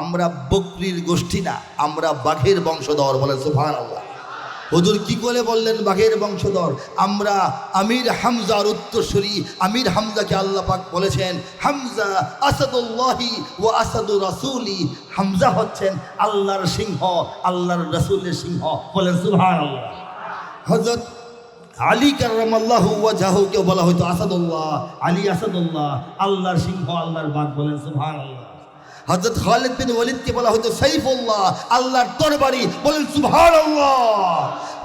আমরা বকরির গোষ্ঠী না, আমরা বাঘের বংশধর বলে সুফান আল্লাহ হুজুর কি করে বললেন বাঘের বংশধর? আমরা আমির হামজার উত্তরসূরি, আমির হামজাকে আল্লাহ পাক বলেছেন, হামজা আসাদুল্লাহি ও আসাদুর রাসূলি। হামজা হচ্ছেন আল্লাহর সিংহ, আল্লাহর রাসূলের সিংহ বলেন সুবহান আল্লাহ হজরত আলী কার্লাহ ওয়াজাহুকে বলা হয়তো আসাদুল্লাহ, আলী আসাদুল্লাহ, আল্লাহর সিংহ, আল্লাহর বাঘ বলেন সুবহান আল্লাহ হজরত খালিদ বিন ওয়ালিদকে বলা হয়তো সাইফুল্লাহ, আল্লাহর তরবারি। বলেন সুবহান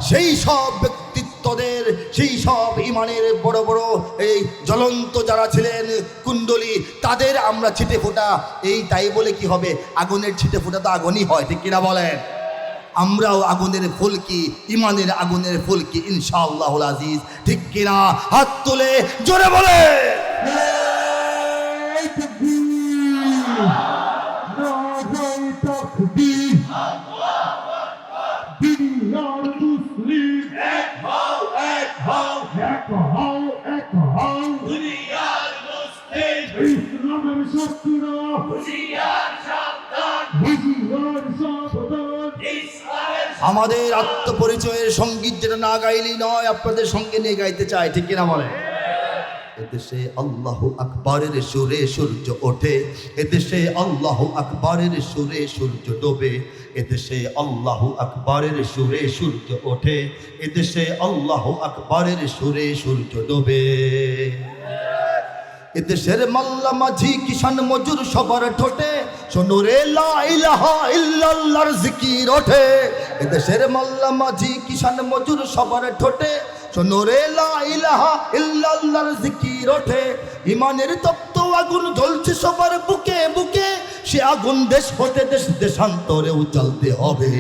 সেই সব ব্যক্তিত্বদের, সেই সব ইমানের বড় বড় এই জ্বলন্ত যারা ছিলেন কুণ্ডলী, তাদের আমরা ছিটে ফোটা। এই তাই বলে কি হবে? আগুনের ছিটে ফোটা তো আগুনই হয়, ঠিক কিনা বলেন? আমরাও আগুনের ফুলকি ইমানের আগুনের ফুলকি ইনশাআল্লাহ আজিজ, ঠিক কিনা? হাত তুলে জোরে বলে আমাদের আত্মপরিচয়ের সংগীত যেটা না গাইলেই নয়, আপনাদের সঙ্গে নিয়ে গাইতে চাই ঠিক কিনা বলে এদেশে আল্লাহ আকবরের সুরে সূর্য ওঠে, এদেশে আল্লাহ আকবরের সুরে সূর্য ডোবে, এদেশে আল্লাহ আকবরের সুরে সূর্য ওঠে, এদেশে আল্লাহ আকবরের সুরে সূর্য ডোবে। এদেশের মাল্লা মাঝি কিষান মজুর সবার ঠোঁটে, শোনো রে লা ইলাহা ইল্লাল্লাহর জিকির ওঠে। এদেশের মাল্লা মাঝি কিষান মজুর সবার ঠোঁটে, শোনো রে লা ইলাহা ইল্লাল্লাহর জিকির ওঠে। ইমানের তপ্ত আগুন জ্বলছে সবার বুকে বুকে সে আগুন দেশ হতে দেশ দেশান্তরেও জ্বলতে হবে।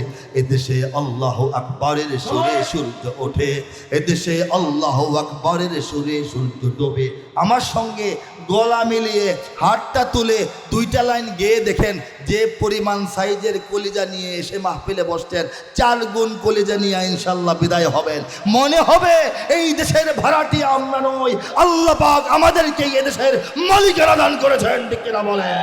এদেশে আল্লাহ আকবরের সুরে সূর্য ওঠে। এদেশে আল্লাহ আকবরের সুরে সূর্য ডোবে। আমার সঙ্গে গলা মিলিয়ে হাতটা তুলে দুইটা লাইন গেয়ে দেখেন, যে পরিমাণ সাইজের কলিজা নিয়ে এসে মাহফিলে বসতেন চার গুণ কলিজা নিয়ে ইনশাল্লাহ বিদায় হবেন। মনে হবে এই দেশের ভাড়াটি আমরা নই, আল্লাহ পাক আমাদেরকে এই দেশের মালিকেরা দান করেছেন, ঠিক কিনা বলেন?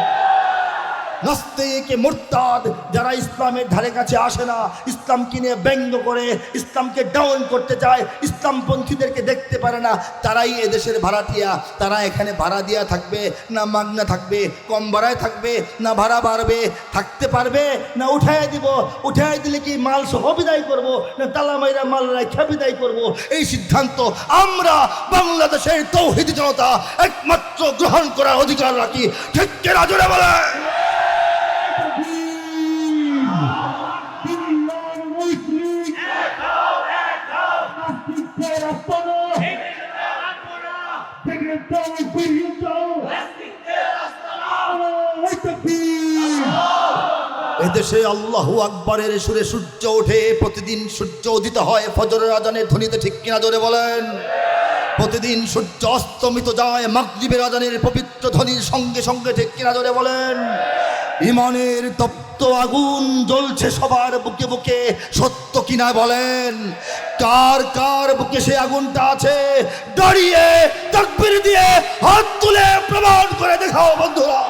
নাস্তিকে মুরতাদ যারা ইসলামের ধারে কাছে আসে না, ইসলামকে নিয়ে ব্যঙ্গ করে, ইসলামকে ডাউন করতে চায়, ইসলামপন্থীদেরকে দেখতে পারে না, তারাই এদেশের ভাড়াটিয়া। তারা এখানে ভাড়া দিয়া থাকবে, না মাগনা থাকবে, কম ভাড়ায় থাকবে, না ভাড়া বাড়বে, থাকতে পারবে, না উঠায় দিব। উঠায় দিলে কি মাল সহ বিদায় করব, না তালামাইরা মাল রেখা বিদায় করব? এই সিদ্ধান্ত আমরা বাংলাদেশের তৌহিদ জনতা একমাত্র গ্রহণ করার অধিকার রাখি। ঠিক জোরে বলে এদেশে আল্লাহ আকবরের সুরে সূর্য ওঠে, প্রতিদিন সূর্য উদিত হয়, ফজরের আজানের ধ্বনিতে ঠিক কিনা জোরে বলেন। প্রতিদিন সূর্য অস্তমিত যায়, মাগরিবের আজানের পবিত্র ধ্বনির সঙ্গে সঙ্গে ঠিক কিনা জোরে বলেন। ইমানের তপ্ত আগুন জ্বলছে সবার বুকে বুকে, সত্য কিনা বলেন? কার কার বুকে সে আগুনটা আছে? দাঁড়িয়ে, তাকবির দিয়ে হাত তুলে প্রমাণ করে দেখাও বন্ধুরা।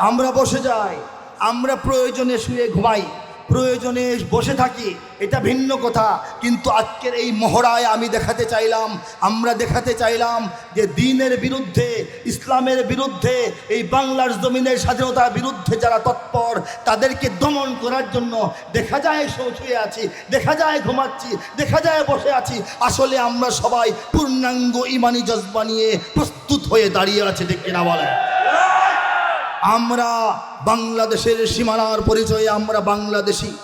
আমরা বসে যাই। আমরা প্রয়োজনে শুয়ে ঘুমাই। প্রয়োজনে বসে থাকি, এটা ভিন্ন কথা। কিন্তু আজকের এই মহড়ায় আমি দেখাতে চাইলাম, আমরা দেখাতে চাইলাম যে দিনের বিরুদ্ধে, ইসলামের বিরুদ্ধে, এই বাংলার জমিনের স্বাধীনতার বিরুদ্ধে যারা তৎপর, তাদেরকে দমন করার জন্য দেখা যায় শুয়ে আছি, দেখা যায় ঘুমাচ্ছি, দেখা যায় বসে আছি। আসলে আমরা সবাই পূর্ণাঙ্গ ইমানি জজবা নিয়ে প্রস্তুত হয়ে দাঁড়িয়ে আছে, ঠিক না বলে আমরা বাংলাদেশের সীমানার পরিচয়ে আমরা বাংলাদেশি।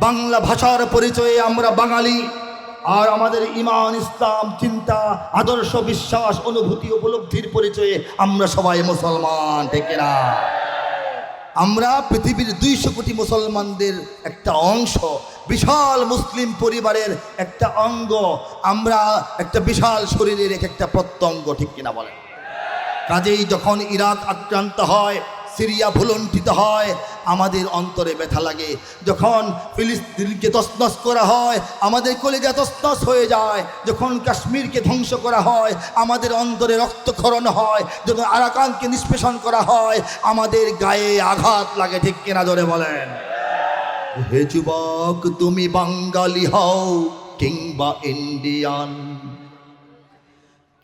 বাংলা ভাষার পরিচয়ে আমরা বাঙালি। আর আমাদের ইমান, ইসলাম, চিন্তা, আদর্শ, বিশ্বাস, অনুভূতি, উপলব্ধির পরিচয়ে আমরা সবাই মুসলমান, ঠিক না আমরা পৃথিবীর দুইশো কোটি মুসলমানদের একটা অংশ, বিশাল মুসলিম পরিবারের একটা অঙ্গ, আমরা একটা বিশাল শরীরের এক একটা প্রত্যঙ্গ, ঠিক কিনা বলেন? কাজেই যখন ইরাক আক্রান্ত হয়, সিরিয়া ভুলণ্ঠিত হয়, আমাদের অন্তরে ব্যথা লাগে। যখন ফিলিস্তিনকে তসনস করা হয়, আমাদের কলেজা তসনস হয়ে যায়। যখন কাশ্মীরকে ধ্বংস করা হয়, আমাদের অন্তরে রক্তক্ষরণ হয় যখন আরাকানকে নিষ্পেষণ করা হয়, আমাদের গায়ে আঘাত লাগে, ঠিক কিনা ধরে বলেন? হে যুবক, তুমি বাঙালি হও কিংবা ইন্ডিয়ান।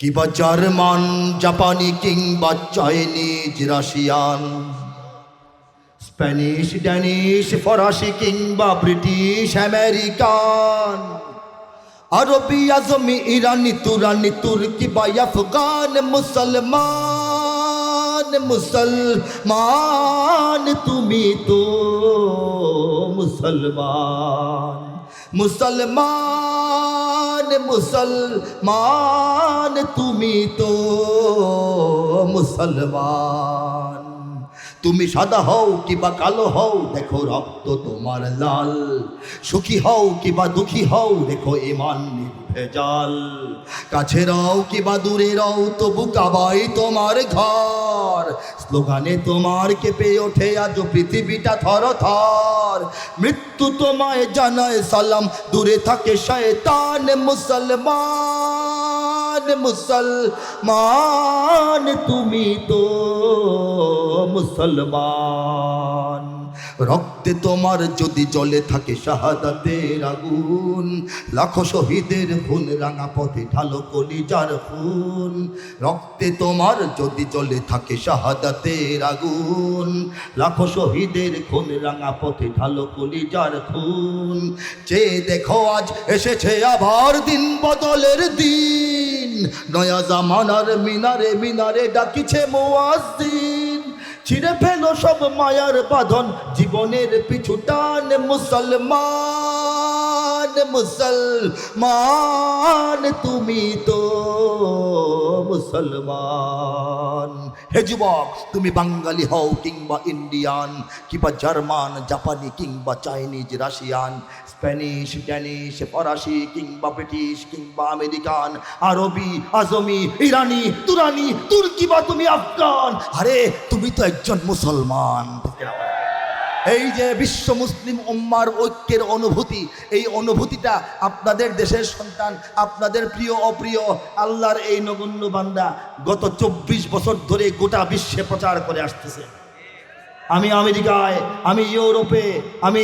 কিংবা জার্মান, জাপানি কিংবা চাইনিজ, রাশিয়ান, স্প্যানিশ, ড্যানিশ, ফরাসি কিংবা ব্রিটিশ, আমেরিকান, আরবি, আজমি, ইরানি, তুরানি, তুর্কি বা আফগান, মুসলমান মুসলমান, তুমি তো মুসলমান। মুসলমান মুসলমান, তুমি তো মুসলমান। তুমি সাদা হও কিবা কালো হও, দেখো রক্ত তোমার লাল। সুখী হও কিবা দুঃখী হও, দেখো ইমান নির্ভেজাল কাছে রাও কিবা দূরে রাও, তবু কাবাই তোমার ঘর। স্লোগানে তোমার কেঁপে ওঠে আজ পৃথিবীটা থর থর। মৃত্যু তোমায় জানায় সালাম, দূরে থাকে শয়তান মুসলমান মুসলমান, তুমি তো মুসলমান। রক্তে তোমার যদি জলে থাকে শাহাদাতের আগুন, লাখো শহীদের খুন রাঙা পথে ঢালো কলিজার খুন। রক্তে তোমার যদি জলে থাকে শাহাদাতের আগুন, লাখো শহীদের খুন রাঙা পথে ঢালো কলিজার খুন। যে দেখো আজ এসেছে আবার দিন বদলের দিন। নয়া জামানার মিনারে মিনারে ডাকিছে মোয়াজিন ছিঁড়ে ফেলো সব মায়ার বাঁধন জীবনের পিছু টান মুসলমান মুসলমান, তুমি তো মুসলমান। হে যুবক, তুমি বাঙালি হও কিংবা ইন্ডিয়ান, কিংবা জার্মান, জাপানি, কিংবা চাইনিজ, রাশিয়ান, স্প্যানিশ, ড্যানিশ, ফরাসি, কিংবা ব্রিটিশ, কিংবা আমেরিকান, আরবি, আজমি, ইরানি, তুরানি, তুর্কি বা তুমি আফগান। আরে, তুমি তো একজন মুসলমান। এই যে বিশ্ব মুসলিম উম্মার ঐক্যের অনুভূতি, এই অনুভূতিটা আপনাদের দেশের সন্তান, আপনাদের প্রিয় অপ্রিয়, আল্লাহর এই নগণ্য বান্দা গত চব্বিশ বছর ধরে গোটা বিশ্বে প্রচার করে আসতেছে। আমি আমেরিকায়, আমি ইউরোপে, আমি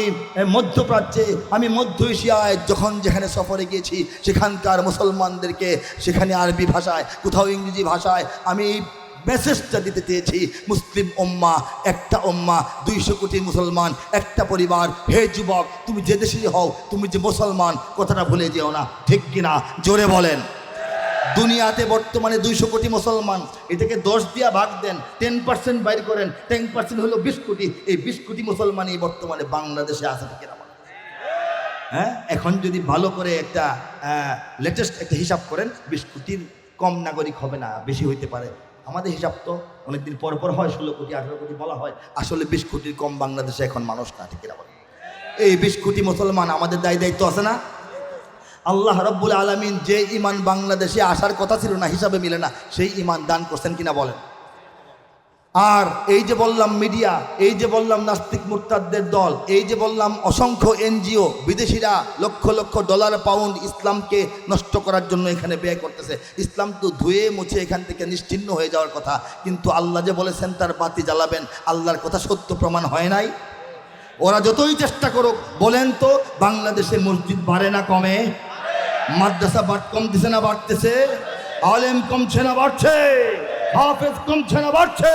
মধ্যপ্রাচ্যে, আমি মধ্য এশিয়ায় যখন যেখানে সফরে গিয়েছি, সেখানকার মুসলমানদেরকে, সেখানে আরবি ভাষায়, কোথাও ইংরেজি ভাষায়, আমি মেসেজটা দিতে চেয়েছি, মুসলিম ওম্মা একটা ওম্মা দুইশো কোটি মুসলমান, একটা পরিবার। হে যুবক, তুমি যে দেশেই হও, তুমি যে মুসলমান, কথাটা ভুলে যেও না, ঠিক কিনা? জোরে বলেন। দুনিয়াতে বর্তমানে দুইশো কোটি মুসলমান, এটাকে দশ দিয়া ভাগ দেন টেন পার্সেন্ট বাইর করেন টেন পার্সেন্ট হলো বিশ কোটি। এই বিশ কোটি মুসলমানই বর্তমানে বাংলাদেশে আছে থেকে হ্যাঁ? এখন যদি ভালো করে একটা লেটেস্ট একটা হিসাব করেন, বিশ কোটির কম নাগরিক হবে না, বেশি হইতে পারে। আমাদের হিসাব তো অনেকদিন পর পর হয়, ষোলো কোটি, আঠেরো কোটি বলা হয়। আসলে বিশ কোটির কম বাংলাদেশে এখন মানুষ না, ঠিক বলে এই বিশ কোটি মুসলমান আমাদের দায় দায়িত্ব আছে না? আল্লাহ রব্বুল আলমিন যে ইমান বাংলাদেশে আসার কথা ছিল না, হিসাবে মিলে না, সেই ইমান দান করছেন কিনা বলেন? আর এই যে বললাম মিডিয়া, এই যে বললাম নাস্তিক মুরতাদদের দল, এই যে বললাম অসংখ্য এনজিও, বিদেশিরা লক্ষ লক্ষ ডলার, পাউন্ড ইসলামকে নষ্ট করার জন্য এখানে ব্যয় করতেছে। ইসলাম তো ধুয়ে মুছে এখান থেকে নিশ্চিন্ন হয়ে যাওয়ার কথা, কিন্তু আল্লাহ যে বলেছেন তার বাতি জ্বালাবেন, আল্লাহর কথা সত্য প্রমাণ হয় নাই। ওরা যতই চেষ্টা করুক, বলেন তো, বাংলাদেশে মসজিদ বাড়ে না কমে? মাদ্রাসা বাট কমতেছে না বাড়তেছে? আলেম কমছে না বাড়ছে? হাফেজ কমছে না, বাড়ছে।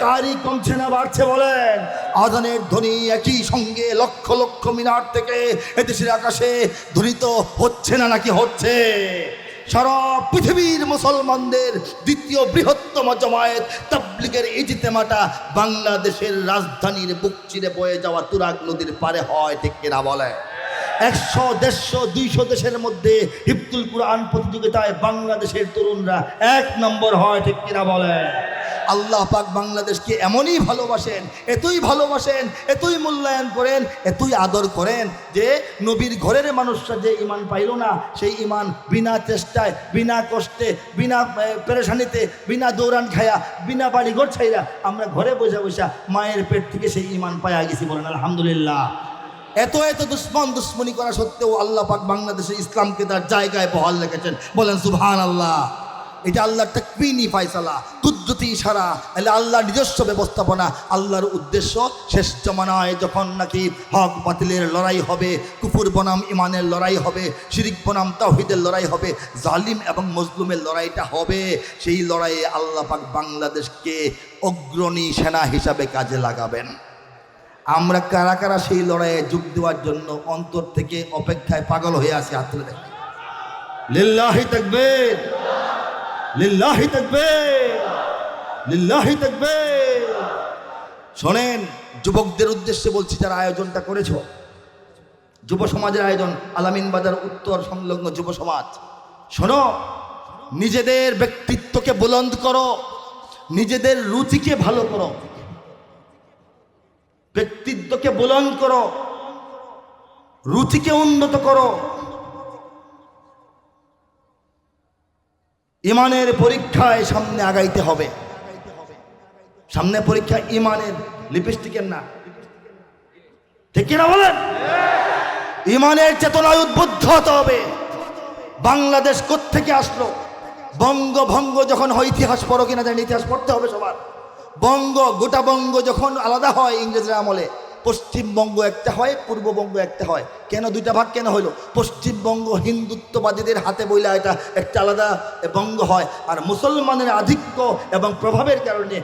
কারি কমছে না, বাড়ছে বলেন। আজানের ধ্বনি একই সঙ্গে লক্ষ লক্ষ মিনার থেকে এদেশের আকাশে ধ্বনিত হচ্ছে না নাকি হচ্ছে? সারা পৃথিবীর মুসলমানদের দ্বিতীয় বৃহত্তম জমায়েত তাবলিগের ইজতেমাটা বাংলাদেশের রাজধানীর বুক চিরে বয়ে যাওয়া তুরাগ নদীর পারে হয়, ঠিক কিনা বলে একশো, দেড়শো, দুইশো দেশের মধ্যে হিফতুল কুরআন প্রতিযোগিতায় বাংলাদেশের তরুণরা এক নম্বর হয়, ঠিক কিনা বলে আল্লাহ পাক বাংলাদেশকে এমনই ভালোবাসেন, এতই ভালোবাসেন, এতই মূল্যায়ন করেন, এতই আদর করেন যে নবীর ঘরের মানুষরা যে ইমান পাইল না, সেই ইমান বিনা চেষ্টায়, বিনা কষ্টে, বিনা পেরেশানিতে, বিনা দৌড়ান খায়া, বিনা বাড়ি ঘর ছাইরা আমরা ঘরে বসে বসে মায়ের পেট থেকে সেই ইমান পাইয়া গেছি বলেন, আলহামদুলিল্লাহ। এত এত দুশ্মন দুশ্মনী করা সত্ত্বেও আল্লাহ পাক বাংলাদেশে ইসলামকে তার জায়গায় বহাল রেখেছেন। বলেন সুবহান আল্লাহ এটা আল্লাহর তাকবিনী ফায়সালা, কুদ্রতি ইশারা। এলে আল্লাহর নিজস্ব ব্যবস্থাপনা, আল্লাহর উদ্দেশ্য শেষ জমানায় যখন নাকি হক বাতিলের লড়াই হবে কুকুর বনাম ইমানের লড়াই হবে, শিরিক বনাম তাওহিদের লড়াই হবে, জালিম এবং মজলুমের লড়াইটা হবে, সেই লড়াইয়ে আল্লাহ পাক বাংলাদেশকে অগ্রণী সেনা হিসাবে কাজে লাগাবেন। আমরা কারা কারা সেই লড়াইয়ে যোগ দেওয়ার জন্য অন্তর থেকে অপেক্ষায় পাগল হয়ে আছি, হাত তুলে লিল্লাহি তাকবীর। লিল্লাহি তাকবীর। লিল্লাহি তাকবীর। শোনেন, যুবকদের উদ্দেশ্যে বলছি, যারা আয়োজনটা করেছ, যুব সমাজের আয়োজন, আলামিন বাজার উত্তর সংলগ্ন যুব সমাজ, শোনো, নিজেদের ব্যক্তিত্বকে বুলন্দ করো, নিজেদের রুচিকে ভালো করো। ব্যক্তিত্বকে বুলন্দ করো। রুচিকে উন্নত করো। ইমানের পরীক্ষায় সামনে আগাইতে হবে। সামনে পরীক্ষা ইমানের লিপস্টিকের না। ঠিক কিনা বলেন? ইমানের চেতনায় উদ্বুদ্ধ হতে হবে। বাংলাদেশ থেকে আসলো? বঙ্গভঙ্গ যখন হয়, ইতিহাস পড়ো কিনা জানি ইতিহাস পড়তে হবে সবার। বঙ্গ, গোটা বঙ্গ যখন আলাদা হয় ইংরেজরা আমলে পশ্চিমবঙ্গ একটা হয়, পূর্ববঙ্গ একটা হয়। কেন দুইটা ভাগ কেন হইল? পশ্চিমবঙ্গ হিন্দুত্ববাদীদের হাতে বইলা এটা একটা আলাদা বঙ্গ হয়। আর মুসলমানের আধিক্য এবং প্রভাবের কারণে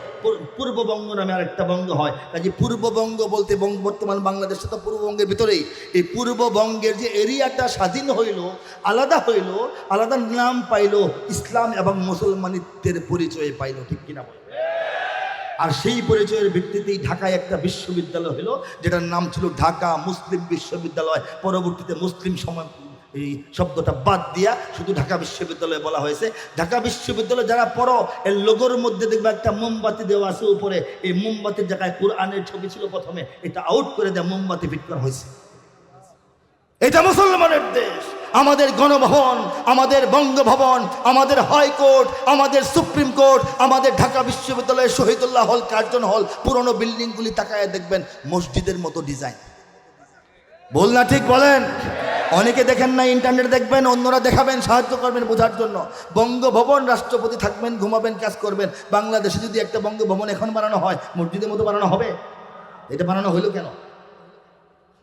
পূর্ববঙ্গ নামে আরেকটা বঙ্গ হয়। কাজে পূর্ববঙ্গ বলতে বর্তমান বাংলাদেশে তো পূর্ববঙ্গের ভিতরেই। এই পূর্ববঙ্গের যে এরিয়াটা স্বাধীন হইল, আলাদা হইল, আলাদা নাম পাইল, ইসলাম এবং মুসলমানিত্বের পরিচয় পাইল, ঠিক কিনা বল? আর সেই পরিচয়ের ভিত্তিতেই ঢাকায় একটা বিশ্ববিদ্যালয় হলো, যেটার নাম ছিল ঢাকা মুসলিম বিশ্ববিদ্যালয়। পরবর্তীতে মুসলিম সমাজ, এই শব্দটা বাদ দিয়া শুধু ঢাকা বিশ্ববিদ্যালয় বলা হয়েছে। ঢাকা বিশ্ববিদ্যালয় যারা পড়ো, এর লোগোর মধ্যে দেখবে একটা মোমবাতি দেওয়া আছে উপরে। এই মোমবাতির জায়গায় কোরআনের ছবি ছিল প্রথমে। এটা আউট করে দেয়, মোমবাতি ফিট করা হয়েছে। এটা মুসলমানের দেশ। আমাদের গণভবন, আমাদের বঙ্গভবন, আমাদের হাইকোর্ট, আমাদের সুপ্রিম কোর্ট, আমাদের ঢাকা বিশ্ববিদ্যালয়ের শহীদুল্লাহ হল কার্জন হল, পুরনো বিল্ডিংগুলি তাকায় দেখবেন, মসজিদের মতো ডিজাইন। বল না ঠিক বলেন? অনেকে দেখেন না ইন্টারনেট দেখবেন, অন্যরা দেখাবেন সাহায্য করবেন বোঝার জন্য। বঙ্গভবন রাষ্ট্রপতি থাকবেন, ঘুমাবেন, কাজ করবেন। বাংলাদেশে যদি একটা বঙ্গভবন এখন বানানো হয়, মসজিদের মতো বানানো হবে? এটা বানানো হইল কেন?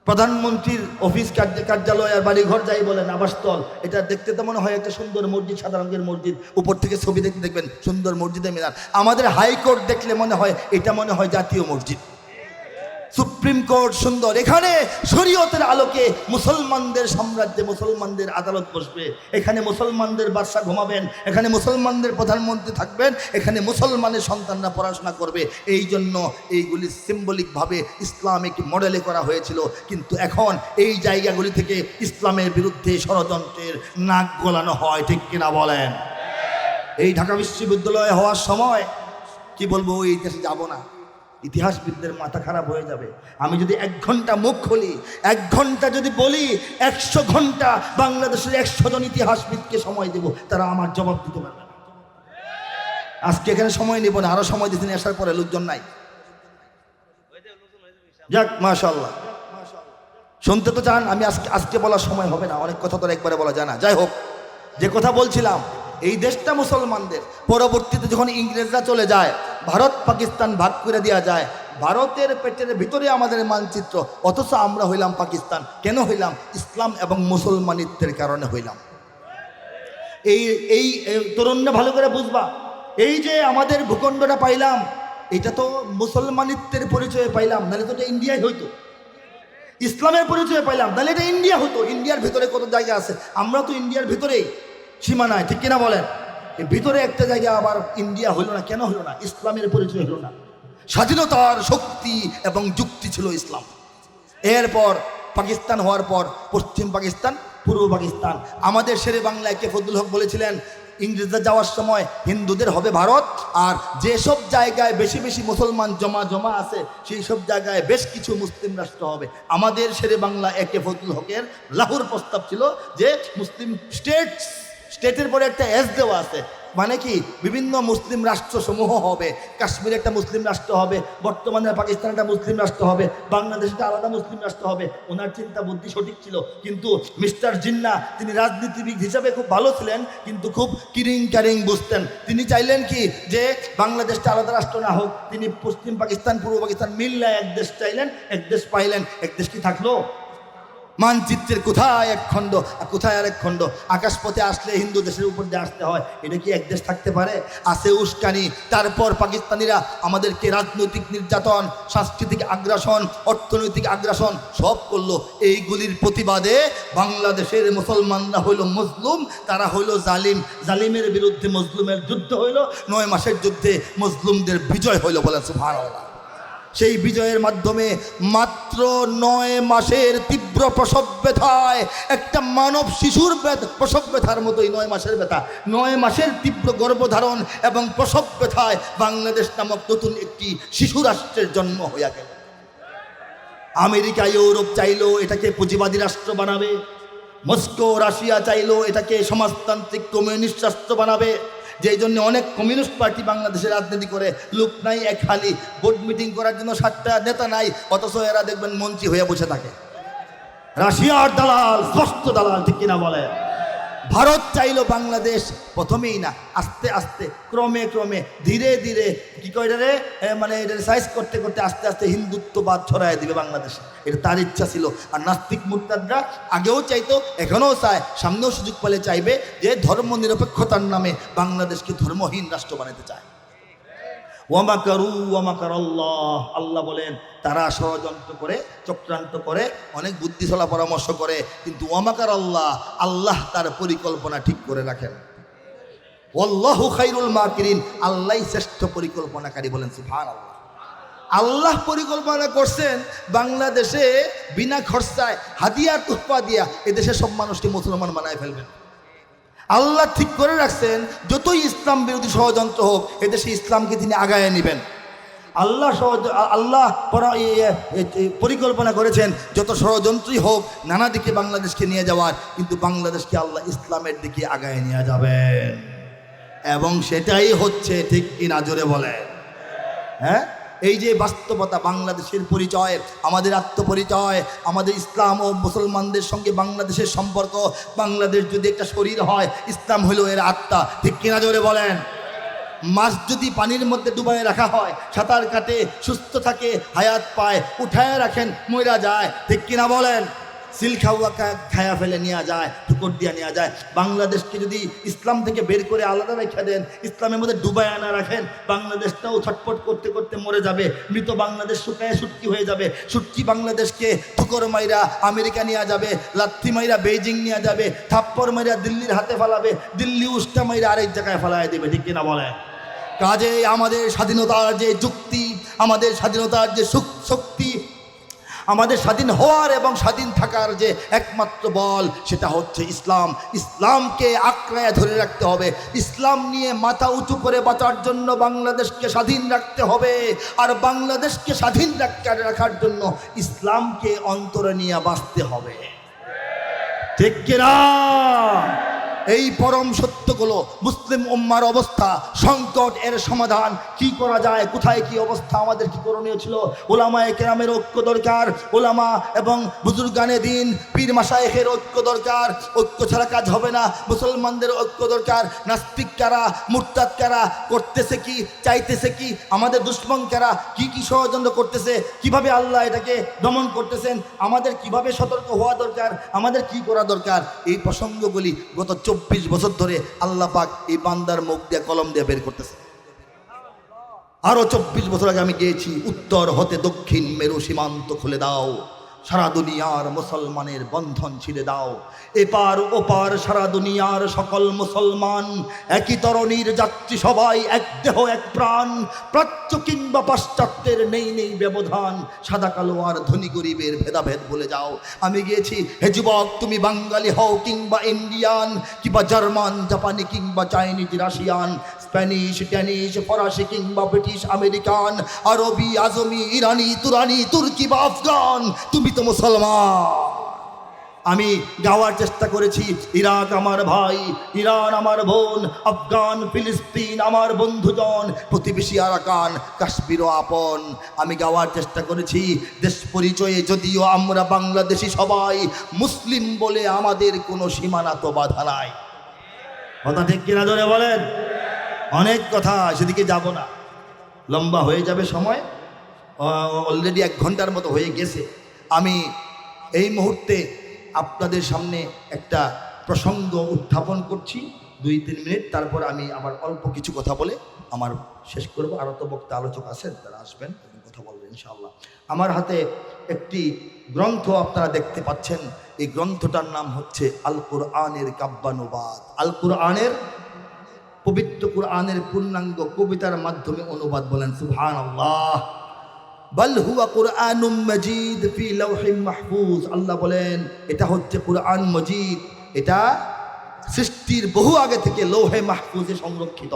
প্রধানমন্ত্রীর অফিস কার্য কার্যালয় আর বাড়িঘর যাই বলেন, আবাসস্থল, এটা দেখতে তো মনে হয় একটা সুন্দর মসজিদ, সাদা রঙের মসজিদ। উপর থেকে ছবি দেখতে দেখবেন, সুন্দর মসজিদে মিনার। আমাদের হাইকোর্ট দেখলে মনে হয়, এটা মনে হয় জাতীয় মসজিদ। সুপ্রিম কোর্ট সুন্দর। এখানে শরীয়তের আলোকে মুসলমানদের সাম্রাজ্যে মুসলমানদের আদালত বসবে। এখানে মুসলমানদের বাদশা ঘুমাবেন, এখানে মুসলমানদের প্রধানমন্ত্রী থাকবেন, এখানে মুসলমানের সন্তানরা পড়াশোনা করবে। এই জন্য এইগুলি সিম্বলিকভাবে ইসলাম একটি মডেলে করা হয়েছিল। কিন্তু এখন এই জায়গাগুলি থেকে ইসলামের বিরুদ্ধে ষড়যন্ত্রের নাক গলানো হয়, ঠিক কিনা বলেন? এই ঢাকা বিশ্ববিদ্যালয়ে হওয়ার সময়, কি বলব, ওই ইতিহাসে যাব না। ইতিহাসবিদদের মাথা খারাপ হয়ে যাবে। আমি যদি এক ঘণ্টা মুখ খুলি, এক ঘণ্টা যদি বলি, একশো ঘণ্টা বাংলাদেশের একশো জন ইতিহাসবিদকে সময় দেব, তারা আমার জবাব দিতে পারবে আজকে এখানে সময় নেব না, আরও সময় দিতে আসার পরে লোকজন নাই। যাক মাশাল্লাহ শুনতে তো চান, আমি আজকে আজকে বলার সময় হবে না, অনেক কথা তো একবারে বলা যায় না। যাই হোক, যে কথা বলছিলাম এই দেশটা মুসলমানদের। পরবর্তীতে যখন ইংরেজরা চলে যায়, ভারত, পাকিস্তান ভাগ করে দেওয়া যায়, ভারতের পেটের ভিতরে আমাদের মানচিত্র, অথচ আমরা হইলাম পাকিস্তান। কেন হইলাম? ইসলাম এবং মুসলমানিত্বের কারণে হইলাম। এই এই তরুণরা ভালো করে বুঝবা। এই যে আমাদের ভূখণ্ডটা পাইলাম, এটা তো মুসলমানিত্বের পরিচয়ে পাইলাম, নাহলে তো এটা ইন্ডিয়ায় হইতো। ইসলামের পরিচয় পাইলাম তাহলে এটা ইন্ডিয়া হতো। ইন্ডিয়ার ভিতরে কত জায়গা আছে? আমরা তো ইন্ডিয়ার ভিতরেই। সীমানায় ঠিক কিনা বলেন? ভিতরে একটা জায়গা আবার ইন্ডিয়া হলো না, কেন হলো না? ইসলামের পরিচয় হলো না। স্বাধীনতার শক্তি এবং যুক্তি ছিল ইসলাম। এরপর পাকিস্তান হওয়ার পর পশ্চিম পাকিস্তান, পূর্ব পাকিস্তান। আমাদের শেরে বাংলায় কে ফজলুল হক বলেছিলেন, ইংরেজরা যাওয়ার সময় হিন্দুদের হবে ভারত, আর যেসব জায়গায় বেশি বেশি মুসলমান জমা জমা আছে, সেই সব জায়গায় বেশ কিছু মুসলিম রাষ্ট্র হবে। আমাদের শেরে বাংলা একে ফজলুল হকের লাহোর প্রস্তাব ছিল যে, মুসলিম স্টেট স্টেটের পরে একটা এস দেওয়া আছে। মানে কি? বিভিন্ন মুসলিম রাষ্ট্র সমূহ হবে। কাশ্মীর একটা মুসলিম রাষ্ট্র হবে, বর্তমানে পাকিস্তান একটা মুসলিম রাষ্ট্র হবে, বাংলাদেশ একটা আলাদা মুসলিম রাষ্ট্র হবে। ওনার চিন্তা, বুদ্ধি সঠিক ছিল। কিন্তু মিস্টার জিন্না, তিনি রাজনীতিবিদ হিসাবে খুব ভালো ছিলেন, কিন্তু খুব কিরিং ক্যারিং বুঝতেন। তিনি চাইলেন কি? যে বাংলাদেশটা আলাদা রাষ্ট্র না হোক, তিনি পশ্চিম পাকিস্তান, পূর্ব পাকিস্তান মিললে এক দেশ চাইলেন, এক দেশ পাইলেন। এক দেশ কি থাকল? মানচিত্রের কোথায় এক খণ্ড, আর কোথায় আরেক খণ্ড? আকাশপথে আসলে হিন্দু দেশের উপর দিয়ে আসতে হয়। এটা কি এক দেশ থাকতে পারে? আছে উস্কানি। তারপর পাকিস্তানিরা আমাদেরকে রাজনৈতিক নির্যাতন, সাংস্কৃতিক আগ্রাসন, অর্থনৈতিক আগ্রাসন সব করল। এইগুলির প্রতিবাদে বাংলাদেশের মুসলমানরা হইল মজলুম তারা হইল জালিম। জালিমের বিরুদ্ধে মজলুমের যুদ্ধ হইল। নয় মাসের যুদ্ধে মজলুমদের বিজয় হইল বলে সুবহানাল্লাহ। সেই বিজয়ের মাধ্যমে মাত্র নয় মাসের তীব্র প্রসব ব্যথায়, একটা মানব শিশুর প্রসব ব্যথার মতোই নয় মাসের ব্যথা, নয় মাসের তীব্র গর্ভধারণ এবং প্রসব ব্যথায় বাংলাদেশ নামক নতুন একটি শিশু রাষ্ট্রের জন্ম হইয়া গেল। আমেরিকা, ইউরোপ চাইলো এটাকে পুঁজিবাদী রাষ্ট্র বানাবে। মস্কো, রাশিয়া চাইলো এটাকে সমাজতান্ত্রিক কমিউনিস্ট রাষ্ট্র বানাবে। যেই জন্য অনেক কমিউনিস্ট পার্টি বাংলাদেশে রাজনীতি করে লোক নাই, এক খালি বোর্ড মিটিং করার জন্য সাতটা নেতা নাই, অথচ এরা দেখবেন মন্ত্রী হয়ে বসে থাকে। রাশিয়ার দালাল, স্পষ্ট দালাল, ঠিক কিনা বলে ভারত চাইল বাংলাদেশ প্রথমেই না, আস্তে আস্তে, ক্রমে ক্রমে, ধীরে ধীরে, কি করে রে মানে এটা সাইজ করতে করতে আস্তে আস্তে হিন্দুত্ববাদ ছড়ায় দিবে বাংলাদেশে। এটা তার ইচ্ছা ছিল। আর নাস্তিক মুরতাদরা আগেও চাইতো, এখনও চায়। সামনেও সুযোগ পেলে চাইবে যে ধর্ম নিরপেক্ষতার নামে বাংলাদেশকে ধর্মহীন রাষ্ট্র বানাতে চায়। ওয়ামাকারু ওয়ামাকার আল্লাহ আল্লাহ বলেন, তারা ষড়যন্ত্র করে, চক্রান্ত করে, অনেক বুদ্ধি চলা পরামর্শ করে, কিন্তু ওয়ামাকার আল্লাহ আল্লাহ তার পরিকল্পনা ঠিক করে রাখেন। ওয়াল্লাহু খাইরুল মাকিরিন আল্লাহ শ্রেষ্ঠ পরিকল্পনাকারী বলেন আল্লাহ আল্লাহ পরিকল্পনা করছেন, বাংলাদেশে বিনা খরচায় হাদিয়া তুফা দিয়া এদেশে সব মানুষটি মুসলমান বানায় ফেলবেন। আল্লাহ ঠিক করে রাখছেন, যতই ইসলাম বিরোধী ষড়যন্ত্র হোক, এদেশে ইসলামকে তিনি আগায় নেবেন। আল্লাহ আল্লাহ পরিকল্পনা করেছেন, যত ষড়যন্ত্রই হোক, নানা দিকে বাংলাদেশকে নিয়ে যাওয়ার, কিন্তু বাংলাদেশকে আল্লাহ ইসলামের দিকে আগায় নিয়ে যাবেন। এবং সেটাই হচ্ছে ঠিক কিনা জোরে বলেন? হ্যাঁ? এই যে বাস্তবতা বাংলাদেশের পরিচয়, আমাদের আত্মপরিচয়, আমাদের ইসলাম ও মুসলমানদের সঙ্গে বাংলাদেশের সম্পর্ক, বাংলাদেশ যদি একটা শরীর হয়, ইসলাম হলো এর আত্মা। ঠিক কিনা জোরে বলেন? মাছ যদি পানির মধ্যে ডুবাই রাখা হয়, সাঁতার কাটে, সুস্থ থাকে, হায়াত পায়, উঠায় রাখেন ময়রা যায়। ঠিক কিনা বলেন? সিল খাওয়া খায়া ফেলে নেওয়া যায়, ঠুকর দিয়ে নেওয়া যায়। বাংলাদেশকে যদি ইসলাম থেকে বের করে আলাদা রেখে দেন, ইসলামের মধ্যে ডুবায় আনা রাখেন, বাংলাদেশটাও ছটপট করতে করতে মরে যাবে, মৃত বাংলাদেশ শুকায় সুটকি হয়ে যাবে, সুটকি বাংলাদেশকে ঠুকর মাইরা আমেরিকা নেওয়া যাবে লাত্তি মাইরা বেইজিং নেওয়া যাবে থাপ্পর মাইরা দিল্লির হাতে ফালাবে, দিল্লি উষ্টা মাইরা আরেক জায়গায় ফালায় দেবে, ঠিক কিনা বলে কাজে আমাদের স্বাধীনতার যে যুক্তি, আমাদের স্বাধীনতার যে শক্তি আমাদের স্বাধীন হওয়ার এবং স্বাধীন থাকার যে একমাত্র বল, সেটা হচ্ছে ইসলাম। ইসলামকে আঁকড়ায় ধরে রাখতে হবে। ইসলাম নিয়ে মাথা উঁচু করে বাঁচার জন্য বাংলাদেশকে স্বাধীন রাখতে হবে। আর বাংলাদেশকে স্বাধীন রাখ- রাখার জন্য ইসলামকে অন্তরে নিয়ে বাঁচতে হবে। ঠিক কিনা? এই পরম সত্যগুলো মুসলিম উম্মার অবস্থা, সংকট এর সমাধান কি করা যায়, কোথায় কি অবস্থা, আমাদের কি করণীয় ছিল? ওলামায়ে কেরামের ঐক্য দরকার, ওলামা এবং বুজুর্গানে দিন, পীর মাসায়েখের ঐক্য দরকার, ঐক্য ছাড়া কাজ হবে না, মুসলমানদের ঐক্য দরকার, নাস্তিক কারা, মুরতাদ কারা, করতেছে কি, চাইতেছে কি, আমাদের দুশ্মন কারা, কি কি ষড়যন্ত্র করতেছে, কীভাবে আল্লাহ এটাকে দমন করতেছেন, আমাদের কীভাবে সতর্ক হওয়া দরকার, আমাদের কি করা দরকার, এই প্রসঙ্গগুলি গত চব্বিশ বছর ধরে আল্লাহ পাক এই বান্দার মুখ দিয়ে কলম দিয়ে বের করতেছে। আরও চব্বিশ বছর আগে আমি গিয়েছি, উত্তর হতে দক্ষিণ মেরু সীমান্ত খুলে দাও। সারা দুনিয়ার মুসলমানের বন্ধন ছিঁড়ে দাও। এপার ওপার সারা দুনিয়ার সকল মুসলমান, একই তরণীর যাত্রী সবাই এক দেহ, এক প্রাণ প্রাচ্য কিংবা পাশ্চাত্যের নেই নেই ব্যবধান, সাদা কালো আর ধনী গরিবের ভেদাভেদ বলে যাও। আমি গিয়েছি, হে যুবক, তুমি বাঙালি হও কিংবা ইন্ডিয়ান, কিংবা জার্মান, জাপানি কিংবা চাইনিজ, রাশিয়ান স্প্যানিশ টেনিশ ফরাসি কিংবা ব্রিটিশ, আমেরিকান, আরবি, আজমি, ইরানি, তুরানি, তুর্কি বা আফগান, তুমি তো মুসলমান। আমি গাওয়ার চেষ্টা করেছি, ইরাক আমার ভাই, ইরান আমার বোন, আফগান, ফিলিস্তিন আমার বন্ধুজন, প্রতিবেশী আরাকান কাশ্মীর আপন। আমি গাওয়ার চেষ্টা করেছি, দেশ পরিচয়ে যদিও আমরা বাংলাদেশি সবাই, মুসলিম বলে আমাদের কোনো সীমানা তো বাধা নাই। কথা ঠিক কিনা ধরে বলেন? অনেক কথা সেদিকে যাব না। লম্বা হয়ে যাবে সময়। অলরেডি এক ঘণ্টার মতো হয়ে গেছে। আমি এই মুহূর্তে আপনাদের সামনে একটা প্রসঙ্গ উত্থাপন করছি। দুই, তিন মিনিট, তারপর আমি আবার অল্প কিছু কথা বলে আমার শেষ করব। আরও তো বক্তা আলোচক আছেন, তারা আসবেন কথা বলবেন ইনশাআল্লাহ। আমার হাতে একটি গ্রন্থ আপনারা দেখতে পাচ্ছেন। এই গ্রন্থটার নাম হচ্ছে আল কোরআনের কাব্যানুবাদ আল কোরআনের পবিত্র কোরআনের পূর্ণাঙ্গ কবিতার মাধ্যমে অনুবাদ বলেন সুবহান আল্লাহ মজিদ মাহফুজ। আল্লাহ বলেন, এটা হচ্ছে কোরআন মজিদ। এটা সৃষ্টির বহু আগে থেকে লৌহে মাহফুজে সংরক্ষিত।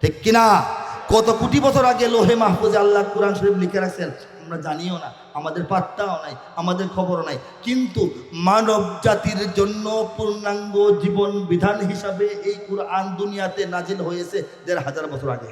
ঠিক কিনা? কত কোটি বছর আগে লোহে মাহফুজে আল্লাহ কোরআন শরীফ লিখে রাখছেন? আমরা জানিও না, আমাদের পাত্তাও নাই, আমাদের খবরও নাই। কিন্তু মানব জাতির জন্য পূর্ণাঙ্গ জীবন বিধান হিসাবে এই কোরআন দুনিয়াতে নাজিল হয়েছে দেড় হাজার বছর আগে।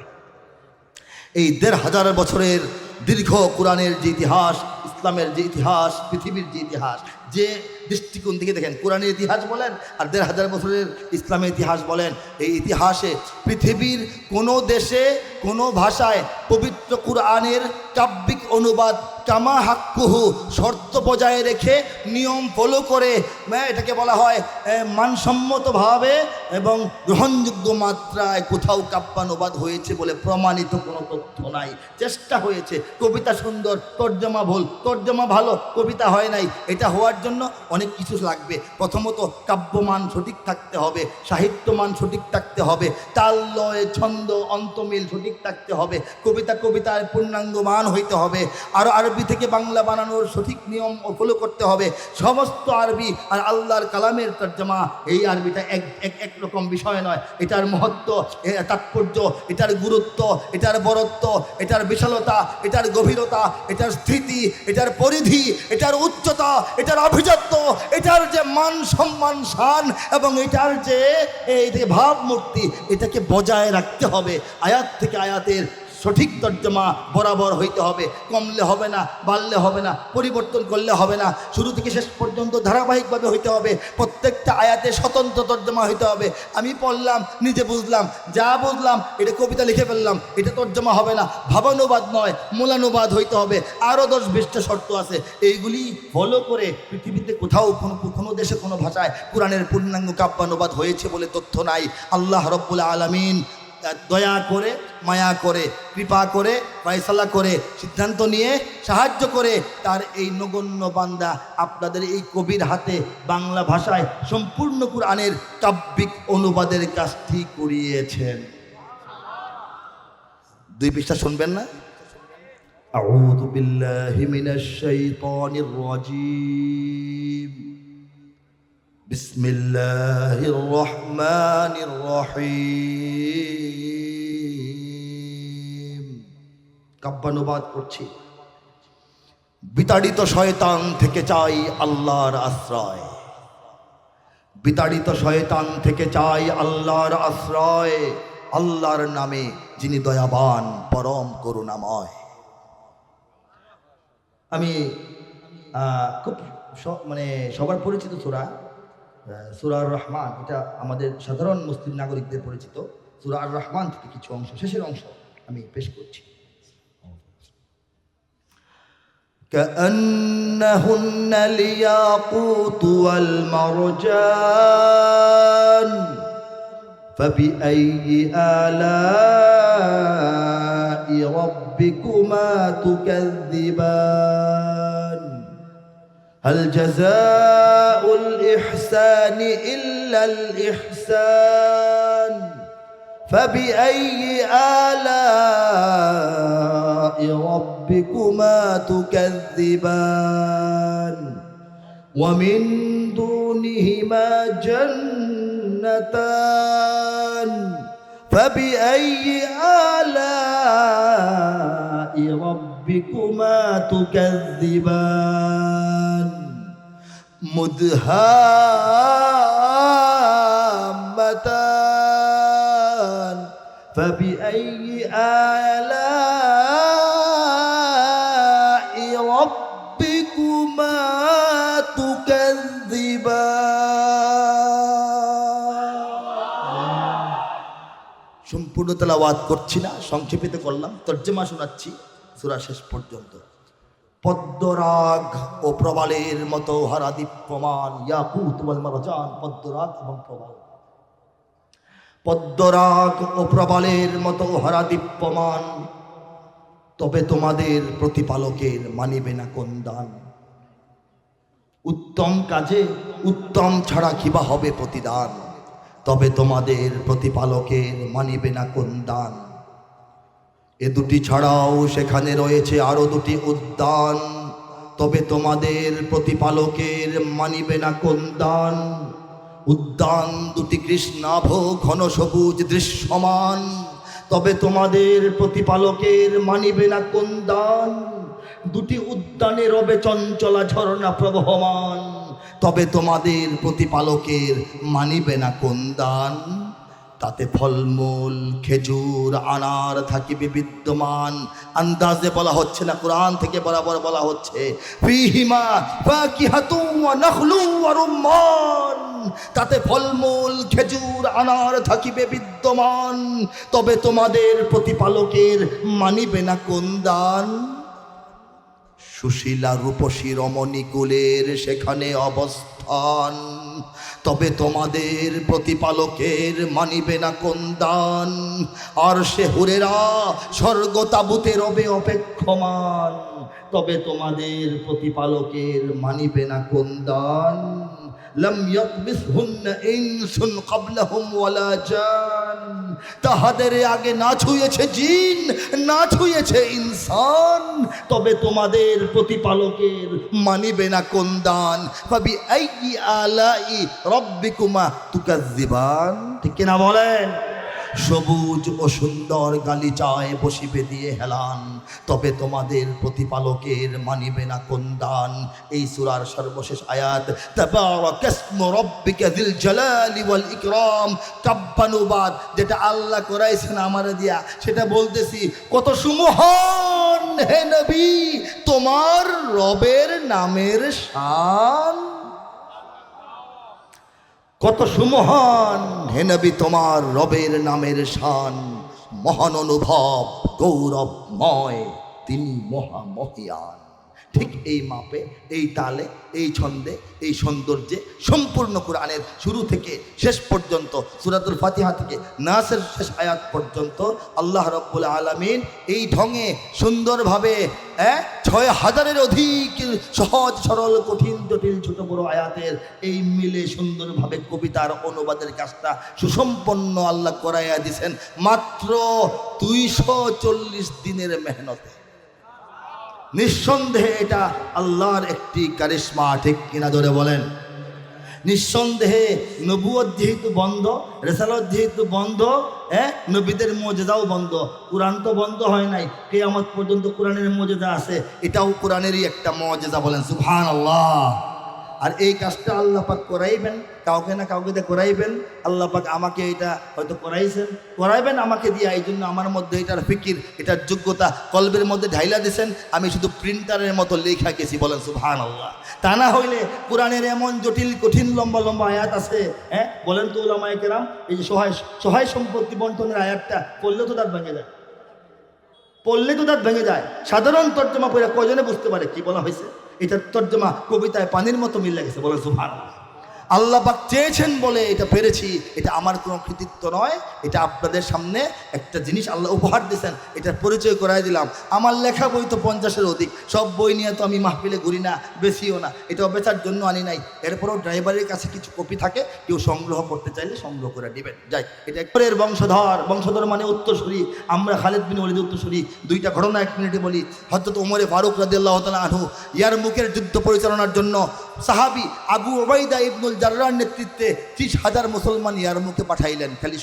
এই দেড় হাজার বছরের দীর্ঘ কোরআনের যে ইতিহাস, ইসলামের যে ইতিহাস, পৃথিবীর যে ইতিহাস যে দৃষ্টিকোণ থেকে দেখেন কোরআনের ইতিহাস বলেন আর দেড় হাজার বছরের ইসলামের ইতিহাস বলেন এই ইতিহাসে পৃথিবীর কোনো দেশে কোনো ভাষায় পবিত্র কোরআনের কাব্যিক অনুবাদ কামা হাক্কুহু শর্ত বজায় রেখে নিয়ম ফলো করে হ্যাঁ, এটাকে বলা হয় মানসম্মতভাবে এবং গ্রহণযোগ্য মাত্রায় কোথাও কাব্যানুবাদ হয়েছে বলে প্রমাণিত কোনো তথ্য নাই। চেষ্টা হয়েছে কবিতা সুন্দর তর্জমা ভুল তর্জমা ভালো কবিতা হয় নাই এটা হওয়ার জন্য অনেক কিছু লাগবে। প্রথমত কাব্যমান সঠিক থাকতে হবে, সাহিত্যমান সঠিক থাকতে হবে, তাল, লয়, ছন্দ, অন্তমিল সঠিক থাকতে হবে, কবিতা, কবিতার পূর্ণাঙ্গ মান হইতে হবে আরও আরবি থেকে বাংলা বানানোর সঠিক নিয়ম ফলো করতে হবে, সমস্ত আরবি আর আল্লাহর কালামের তর্জমা, এই আরবিটা এক এক এক রকম বিষয় নয়। এটার মহত্ব তাৎপর্য, এটার গুরুত্ব, এটার বরত্ব, এটার বিশালতা, এটার গভীরতা, এটার স্থিতি, এটার পরিধি, এটার উচ্চতা, এটার অভিজাত্য, এটার যে মান সম্মান সান এবং এটার যে এই যে ভাবমূর্তি, এটাকে বজায় রাখতে হবে। আয়াত থেকে আয়াতের সঠিক তর্জমা বরাবর হইতে হবে। কমলে হবে না, বাড়লে হবে না, পরিবর্তন করলে হবে না। শুরু থেকে শেষ পর্যন্ত ধারাবাহিকভাবে হইতে হবে। প্রত্যেকটা আয়াতে স্বতন্ত্র তর্জমা হইতে হবে। আমি পড়লাম, নিজে বুঝলাম, যা বুঝলাম, এটা কবিতা লিখে ফেললাম, এটা তর্জমা হবে না। ভাবানুবাদ নয়, মূলানুবাদ হইতে হবে। আরও দশ বিশটা শর্ত আছে। এইগুলি ফলো করে পৃথিবীতে কোথাও কোনো কোনো দেশে কোনো ভাষায় কোরআনের পূর্ণাঙ্গ কাব্যানুবাদ হয়েছে বলে তথ্য নাই। আল্লাহ রব্বুল আলমিন দয়া করে মায়া করে কৃপা করে ফয়সালা করে সিদ্ধান্ত নিয়ে সাহায্য করে তার এই নগণ্য বান্দা আপনাদের এই কবির হাতে বাংলা ভাষায় সম্পূর্ণ কোরআনের কাব্যিক অনুবাদের কাজটি করিয়েছেন দুই পৃষ্ঠা শুনবেন না أعوذ بالله من الشيطان الرجيم بسم الله الرحمن الرحيم কাব্যানুবাদ করছি বিতাড়িত শয়তান থেকে চাই আল্লাহর আশ্রয় বিতাড়িত শয়তান থেকে চাই আল্লাহর আশ্রয় আল্লাহর নামে যিনি দয়াবান পরম করুণাময় আমি আহ, খুব স- মানে সবার পরিচিত সুরা সুরার রহমান এটা আমাদের সাধারণ মুসলিম নাগরিকদের পরিচিত সুরা আর রহমান থেকে কিছু অংশ শেষের অংশ আমি পেশ করছি كأنهن الياقوت والمرجان فبأي آلاء ربكما تكذبان هل جزاء الإحسان إلا الإحسان؟ فبأي آلاء ربكما تكذبان؟ ومن دونهما جنتان. فبأي آلاء ربكما تكذبان؟ مدهامتان فبأي آلاء ربكما تكذبان সম্পূর্ণ তেলাওয়াত করছি না সংক্ষেপিত করলাম তর্জমা শোনাচ্ছি সূরা শেষ পর্যন্ত পদ্মরাগ ও প্রবালের মতো হারা দীপ্যমান মারজান, পদ্মরাগ এবং প্রবাল। পদ্মরাগ ও প্রবালের মতো হারা দীপ্যমান তবে তোমাদের প্রতিপালকের মানিবে না কোন দান। উত্তম কাজে উত্তম ছাড়া কিবা হবে প্রতিদান? তবে তোমাদের প্রতিপালকের মানিবে না কোন দান। এ দুটি ছাড়াও সেখানে রয়েছে আরও দুটি উদ্যান। তবে তোমাদের প্রতিপালকের মানিবে না কোন দান। উদ্যান দুটি কৃষ্ণাভ ঘন সবুজ দৃশ্যমান। তবে তোমাদের প্রতিপালকের মানিবে না কোন দান। দুটি উদ্যানে রবে চঞ্চলা ঝর্ণা প্রবহমান। তবে তোমাদের প্রতিপালকের মানিবে না কোন দান। তাতে ফলমূল, খেজুর, আনার থাকিবে বিদ্যমান। আন্দাজে বলা হচ্ছে না, কোরআন থেকে বরাবর বলা হচ্ছে তাতে ফলমূল, খেজুর, আনার থাকিবে বিদ্যমান। তবে তোমাদের প্রতিপালকের মানিবে না কোন দান? সুশীলা রূপসী রমণী কুলের সেখানে অবস্থান। তবে তোমাদের প্রতিপালকের মানিবে না কোন দান। আর সে হুরেরা স্বর্গ তাবুতে রবে অপেক্ষমান। তবে তোমাদের প্রতিপালকের মানিবে না কোন দান। লম ইয়াতমিসহুন্না ইনসুন ক্বাবলাহুম ওয়ালা জান। তাহাদের আগে না ছুঁয়েছে জিন, না ছুঁয়েছে ইনসান। তবে তোমাদের প্রতিপালকের মানিবে না কোন দান। কবি আলাই রব্বিকুমা তুকাজ্জিবান ঠিক কিনা বলেন? সবুজ ও সুন্দর গালিচায় বসিবে দিয়ে হেলান। তবে তোমাদের প্রতিপালকের মানিবে না কোন দান। এই সুরার সর্বশেষ আয়াত কাব্বানুবাদ যেটা আল্লাহ করাইছেন আমারে দিয়া, সেটা বলতেছি, কত সুমহান হে নবী, তোমার রবের নামের শান কত সুমহান হে নবী তোমার রবের নামের শান মহান অনুভব গৌরবময় তিনি মহামহিয়ান। ঠিক এই মাপে, এই তালে, এই ছন্দে, এই সৌন্দর্যে সম্পূর্ণ কোরআনের শুরু থেকে শেষ পর্যন্ত, সুরাতুল ফাতিহা থেকে নাসের শেষ আয়াত পর্যন্ত আল্লাহ রব্বুল আলমিন এই ঢঙে সুন্দরভাবে ছয় হাজারের অধিক সহজ, সরল, কঠিন, জটিল, ছোট, বড় আয়াতের এই মিলে সুন্দরভাবে কবিতার অনুবাদের কাজটা সুসম্পন্ন আল্লাহ করাইয়া দিছেন মাত্র দুইশো চল্লিশ দিনের মেহনতে। নিঃসন্দেহে এটা আল্লাহর একটি কারিশ্মা, ঠিক কিনা ধরে বলেন? নিঃসন্দেহে নবুয়ত যেহেতু বন্ধ, রেসালত যেহেতু বন্ধ হ্যাঁ নবীদের মজেদাও বন্ধ। কোরআন তো বন্ধ হয় নাই, কেয়ামত পর্যন্ত কোরআনের মজেদা আছে, এটাও কোরআনেরই একটা মজেদা বলেন সুবহান আল্লাহ আর এই কাজটা আল্লাহ পাক করাইবেন কাউকে না কাউকে দিয়ে করাইবেন আল্লাহ পাক আমাকে এটা হয়তো করাইছেন করাইবেন আমাকে দিয়ে, এই জন্য আমার মধ্যে এটার ফিকির, এটার যোগ্যতা কলবের মধ্যে ঢাইলা দিয়েছেন আমি শুধু প্রিন্টারের মতো লেখা গেছি বলেন সুবহান আল্লাহ তা না হইলে কোরআনের এমন জটিল, কঠিন, লম্বা লম্বা আয়াত আছে হ্যাঁ? বলেন তো ওলামায় কেরাম, এই যে সহায় সহায় সম্পত্তি বন্টনের আয়াতটা পড়লেও তো তার ভেঙে যায়। পড়লে তো দাঁত ভেঙে যায়। সাধারণ তর্জমা পড়ে কজনে বুঝতে পারে কি বলা হয়েছে? এটার তর্জমা কবিতায় পানির মতো মিল গেছে বলে সুভান আল্লাহ পাক চেয়েছেন বলে এটা পেরেছি, এটা আমার কোনো কৃতিত্ব নয়, এটা আপনাদের সামনে একটা জিনিস আল্লাহ উপহার দিয়েছেন এটার পরিচয় করাই দিলাম। আমার লেখা বই তো পঞ্চাশের অধিক, সব বই নিয়ে তো আমি মাহফিলে ঘুরি না, বেশিও না এটা বেচার জন্য আনি নাই। এরপরেও ড্রাইভারের কাছে কিছু কপি থাকে, কেউ সংগ্রহ করতে চাইলে সংগ্রহ করে নেবেন। যাই, এটা একবারের বংশধর বংশধর মানে উত্তরসূরি। আমরা খালেদ বিন ওলিদ উত্তরসূরি, দুইটা ঘটনা এক মিনিটে বলি। হজরত ওমরে ফারুক রাদিয়াল্লাহ তালা আনহু, ইয়ার মুখের যুদ্ধ পরিচালনার জন্য সাহাবি আবু ওবাইদা ইবনুল জার্রার নেতৃত্বে ত্রিশ হাজার মুসলমান ইয়ার মুখে পাঠাইলেন খালি